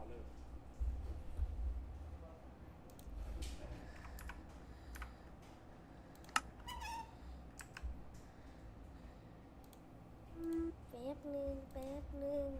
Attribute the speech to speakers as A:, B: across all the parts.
A: อเลย
B: แป๊บหนึ่งแป๊บหนึ่ง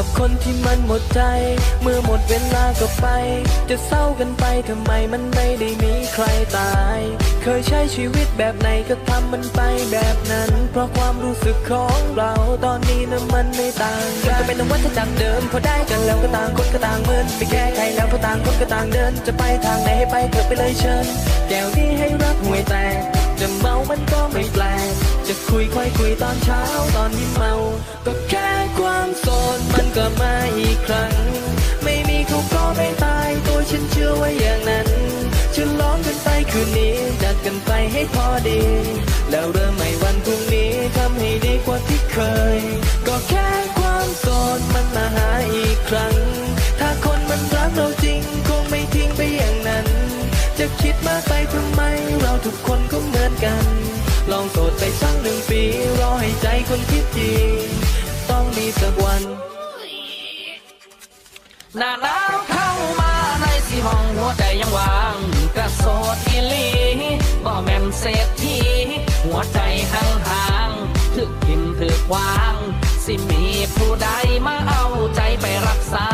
C: กับคนที่มันหมดใจ เมื่อหมดเวลาก็ไป จะเศร้ากันไปทำไมมันไม่ได้มีใครตาย เคยใช้ชีวิตแบบไหนก็ทำมันไปแบบนั้น เพราะความรู้สึกของเราตอนนี้นะมันไม่ต่างกันก็เป็นต้องวัฏจักรเดิมพอได้กันแล้วก็ต่างคนก็ต่างเหมือนไปแค่ใครแล้วพราะต่างคนก็ต่างเดิน จะไปทางไหนให้ไปเถอะไปเลยเชิญแก้วนี้ให้รักห่วยแตกจะเมามันก็ไม่แปลกจะคุยค่อยคุยตอนเช้าตอนนี้เมา ก็แค่ความโสด มันก็มาอีกครั้ง ไม่มีเขาก็ไม่ตาย ตัวฉันเชื่อว่าอย่างนั้นฉลองกันไปคืนนี้ จัดกันไปให้พอดี แล้วเริ่มใหม่วันพรุ่งนี้ทำให้ดีกว่าที่เคย ก็แค่ความโสดมันมาหาอีกครั้ง ถ้าคนมันรักเราจริง คงไม่ทิ้งไปอย่างนั้น จะคิดมากไปทำไม เราทุกคนก็เหมือนกัน ลองโสดไปสักหนึ่งปี รอให้ใจคนคิดจริงต้องมีสักวัน
D: หน้าหนาวเข้ามาในสีห้องหัวใจยังว่าง กระโสดอีหลีบ่แม่นเศรษฐีหัวใจห่างห่างๆถึกกินถึกวาง สิมีผู้ใดมาเอาใจไปรักษา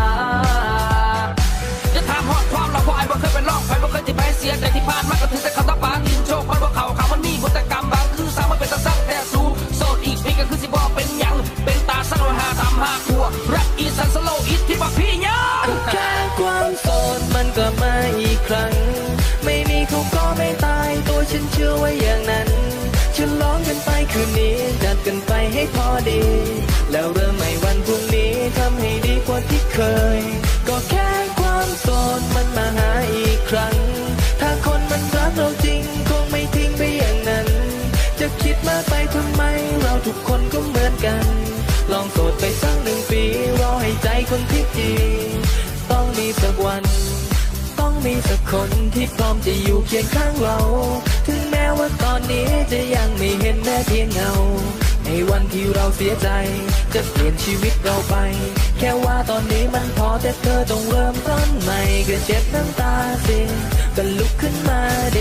C: พอดี แล้วเริ่มใหม่วันพรุ่งนี้ทำให้ดีกว่าที่เคย ก็แค่ความโสดมันมาหาอีกครั้ง ถ้าคนมันรักเราจริงคงไม่ทิ้งไปอย่างนั้น จะคิดมากไปทำไมเราทุกคนก็เหมือนกัน ลองโสดไปสักหนึ่งปีรอให้ใจคนที่จริงต้องมีสักวัน ต้องมีสักคนที่พร้อมจะอยู่เคียงข้างเรา ถึงแม้ว่าตอนนี้จะยังไม่เห็นแม้เพียงเงา ในวันที่เราเสียใจ จะเปลี่ยนชีวิตเราไป แค่ว่าตอนนี้มันพอแต่เธอต้องเริ่มต้นใหม่ก็เจ็บน้ำตาสิ ก็ลุกขึ้นมาเด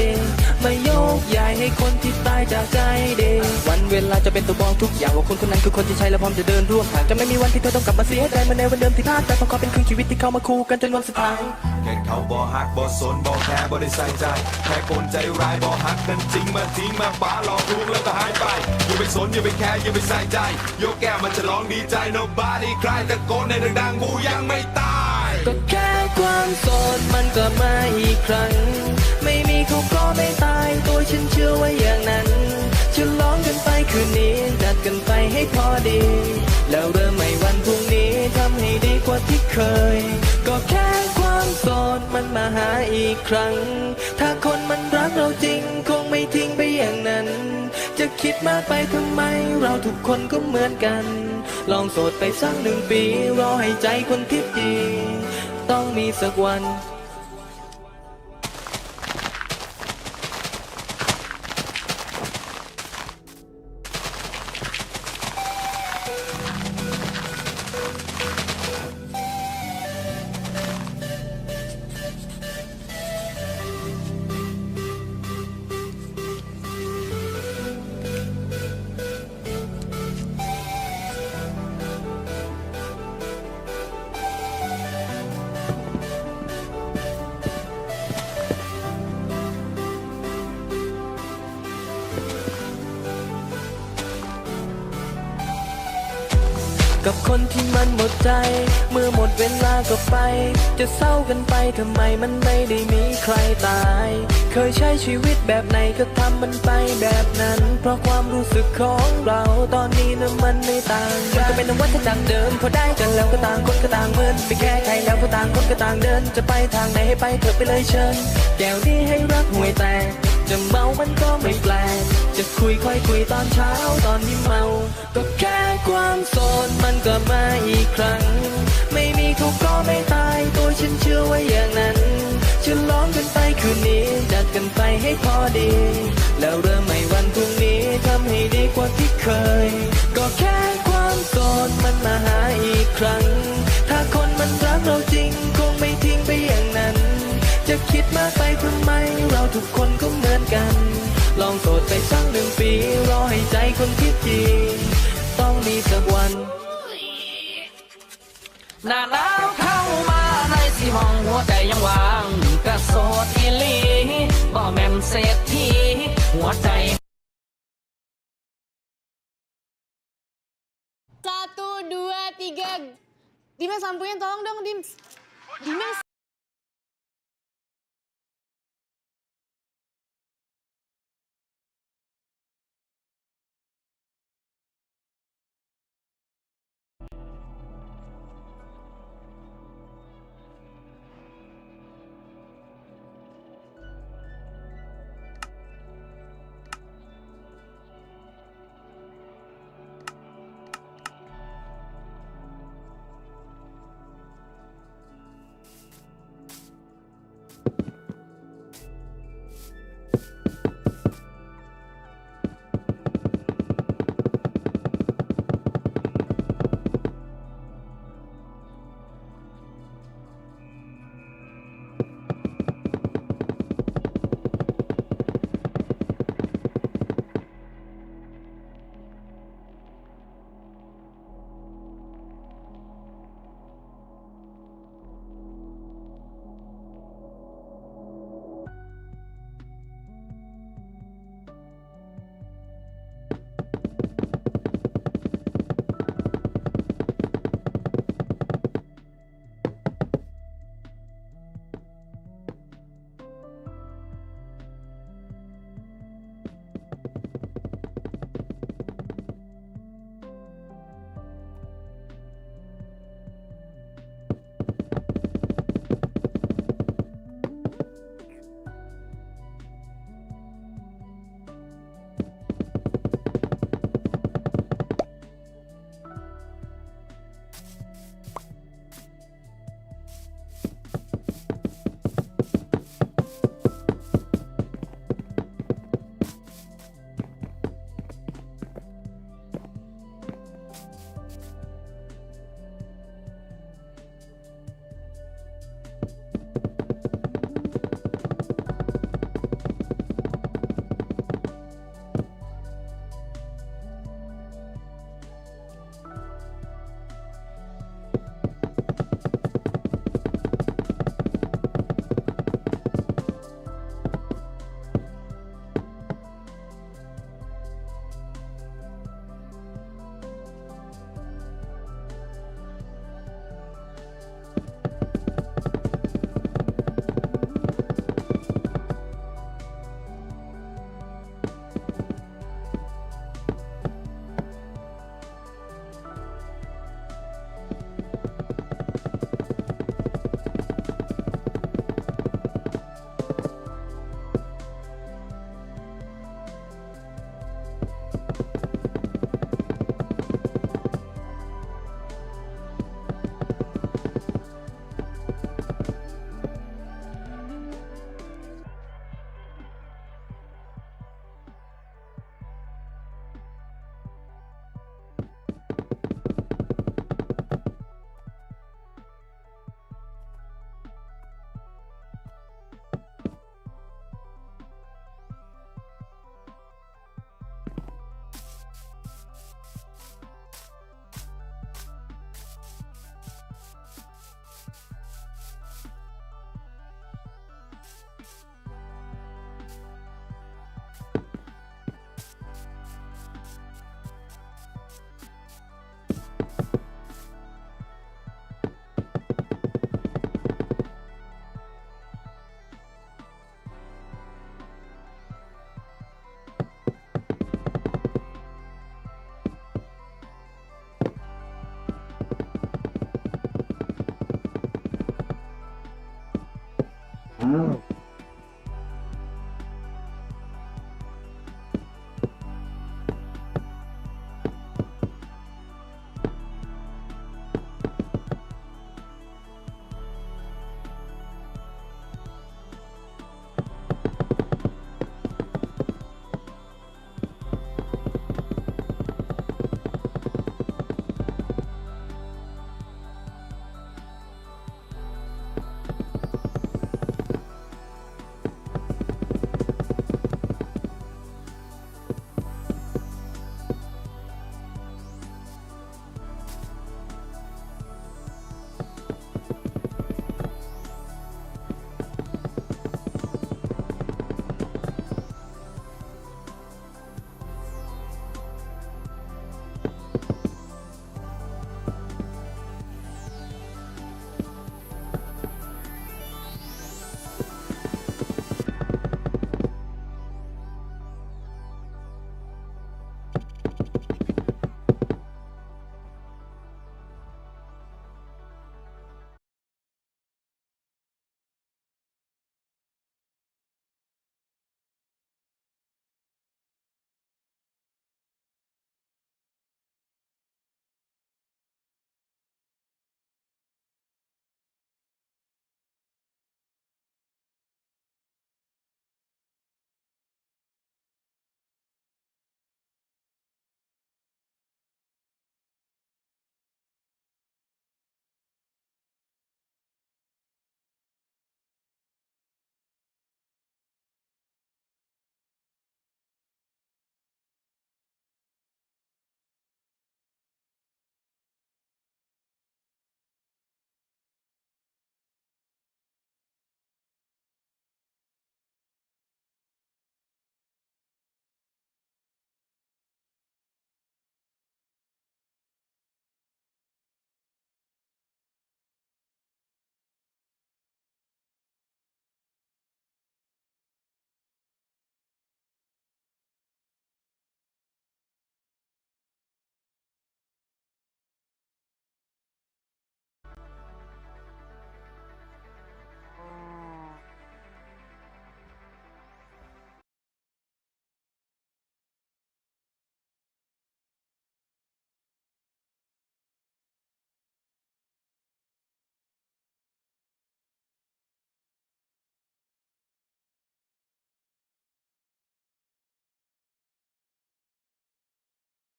C: มาโยกย้ายให้คนที่ตายจากใจเดวันเวลาจะเป็นตัวบอกทุกอย่างว่าคนคนนั้นคือคนที่ใช่และพร้อมจะเดินร่วมทางจะไม่มีวันที่เธอต้องกลับมาเสียใจเหมือนในวันเดิมที่พลาดไปเพราะเขาเป็นครึ่งชีวิตที่เข้ามาคู่กันจนวันสุดท้าย
E: แค่เขาบ่ฮักบ่สนบ่แค่บ่ได้ใส่ใจแค่คนใจร้ายบ่ฮักกันจริงมาทิ้งมาป้าหลอกลวงแล้วก็หายไปอย่าไปสนอย่าไปแคร์อย่าไปใส่ใจยกแก้วมาฉลองดีใจ nobody ใครตะโกนในดังๆกูยังไม่ตาย
C: ก็แค่ ความโสดมันก็มาอีกครั้ง ไม่มีเขาก็ไม่ตายตัวฉันเชื่อว่าอย่างนั้นฉลองกันไปคืนนี้จัดกันไปให้พอดี แล้วเริ่มใหม่วันพรุ่งนี้ทำให้ดีกว่าที่เคย ก็แค่ความโสดมันมาหาอีกครั้ง ถ้าคนมันรักเราจริงคงไม่ทิ้งไปอย่างนั้น จะคิดมากไปทำไมเราทุกคนก็เหมือนกัน ลองโสดไปสักหนึ่งปีรอให้ใจคนที่จริง ต้องมีสักวัน กับคนที่มันหมดใจ เมื่อหมดเวลาก็ไป จะเศร้ากันไปทำไมมันไม่ได้มีใครตาย เคยใช้ชีวิตแบบไหนก็ทำมันไปแบบนั้น เพราะความรู้สึกของเราตอนนี้นะมันไม่ต่างกันก็เป็นวัฏจักรเดิมพอได้กันแล้วก็ต่างคนก็ต่างเมือนไปแค่ใครแล้วก็ต่างคนก็ต่างเดิน จะไปทางไหนให้ไปเถอะไปเลยเชิญแก้วนี้ให้รักห่วยแตก จะเมามันก็ไม่แปลก จะคุยค่อยคุยตอนเช้าตอนที่เมา ก็แค่ความโสดมันก็มาอีกครั้ง ไม่มีเขาก็ไม่ตาย ตัวฉันเชื่อว่าอย่างนั้นฉลองกันไปคืนนี้ จัดกันไปให้พอดี แล้วเริ่มใหม่วันพรุ่งนี้ทำให้ดีกว่าที่เคย ก็แค่ความโสดมันมาหาอีกครั้ง ถ้าคนมันรักเราจริง คงไม่ทิ้งไปอย่างนั้น จะคิดมากไปทำไม เราทุกคนก็ กัน ลองโสดไปสักหนึ่งปี รอให้ใจคนที่จริงต้องมีสักวัน
D: หน้าหนาวเข้ามาในสิห้องหัวใจยังว่างกระโสดอีหลีบ่แม่นเศรษฐีหัวใจ
F: Satu, dua, tiga. Dimas lampunya tolong dong, Dims. Dimas.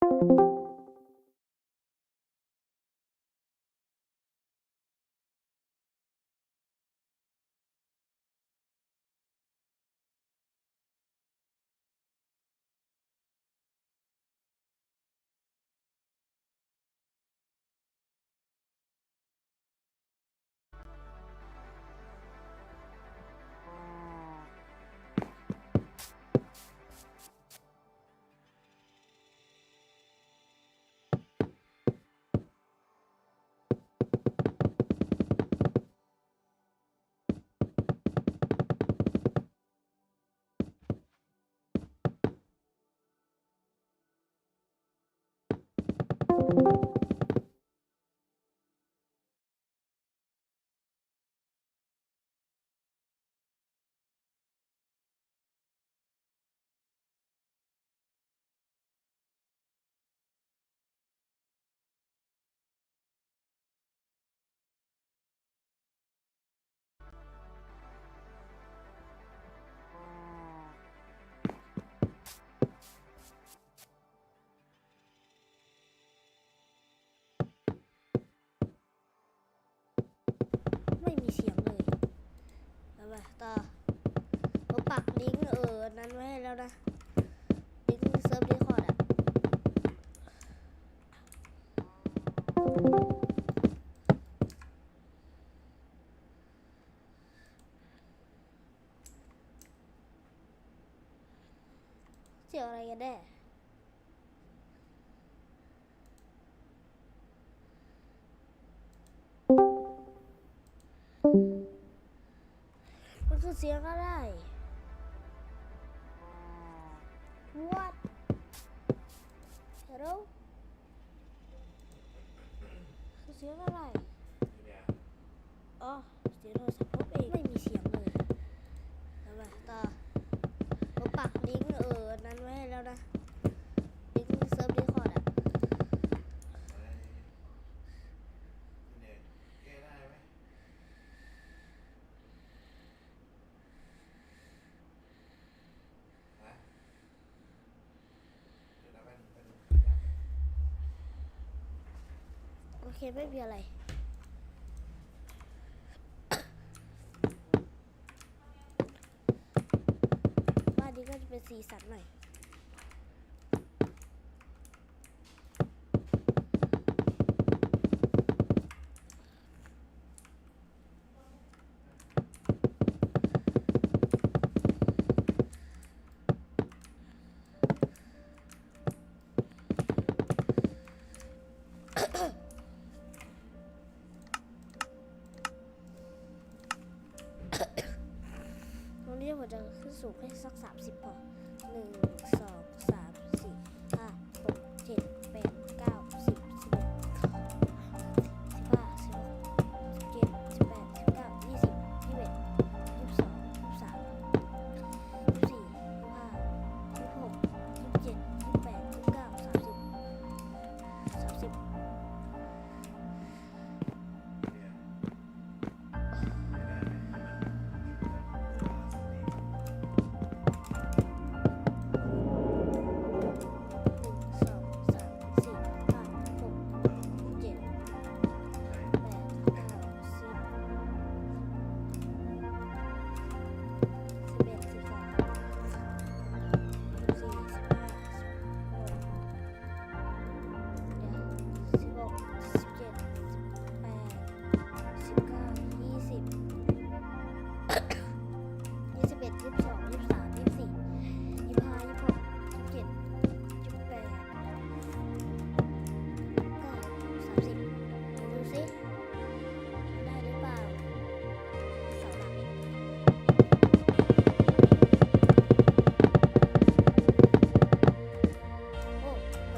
B: ไม่ เอาไปต่อผมปักลิงก์เออ นั้นไว้ให้แล้วนะ ลิงก์เซิร์ฟดีคอร์ดอะเสียอะไรกันแน่ เสียงอะไร What Hello คือเสียงอะไร อ๋อ เสียงโทรศัพท์ผมเองไม่มีเสียงเลยเอาไปต่อผมปักลิงก์เอออันนั้นไว้ให้แล้วนะ ลิงก์เซิร์ฟดีคอร์ดอะ คไม่มีอะไร บ้านนี้ก็จะเป็นสีสันหน่อย สูงแค่สักสามสิบพอหนึ่งสอง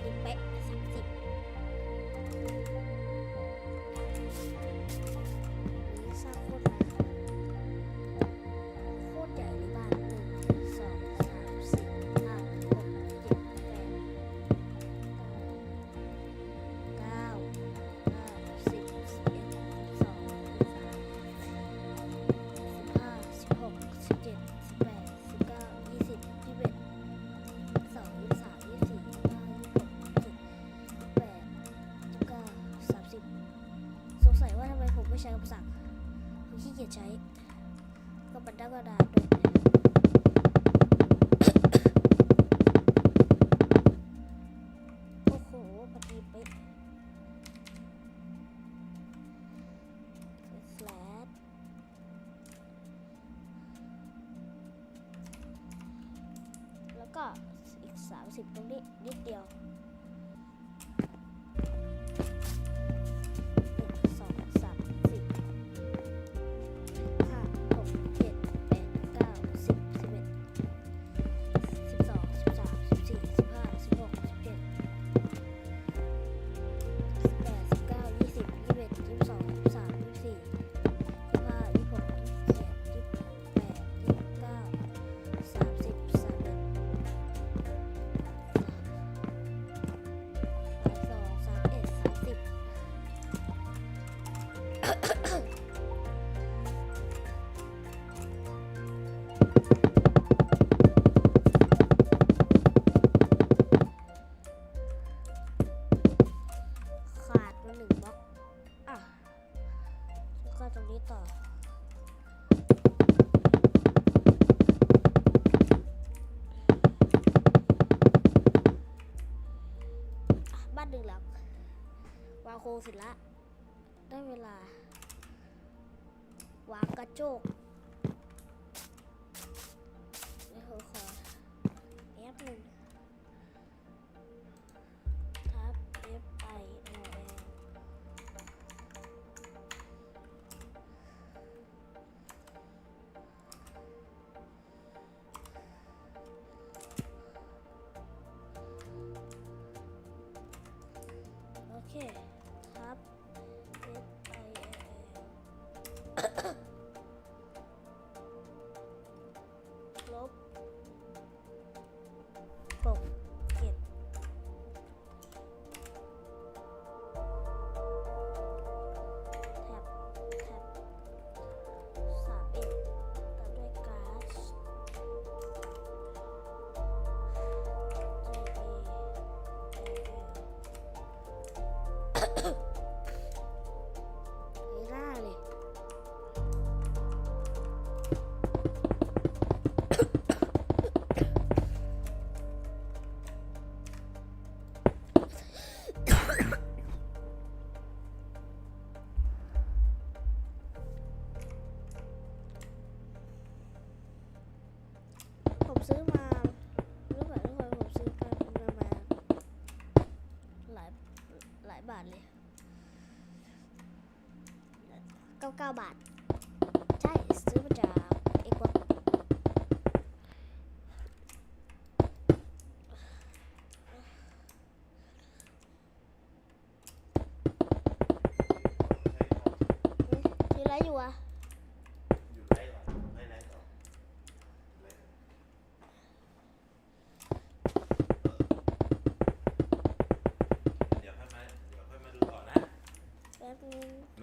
B: đừng bậy เสร็จละ ได้เวลา วางกระจก lại bản này cao cao bản.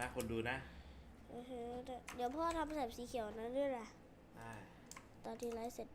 B: ะ
G: คนดูนะ
B: เดี๋ยวพ่อทำแถบสีเขียวนั้นด้วยล่ะตอนที่ไลฟ์เสร็จ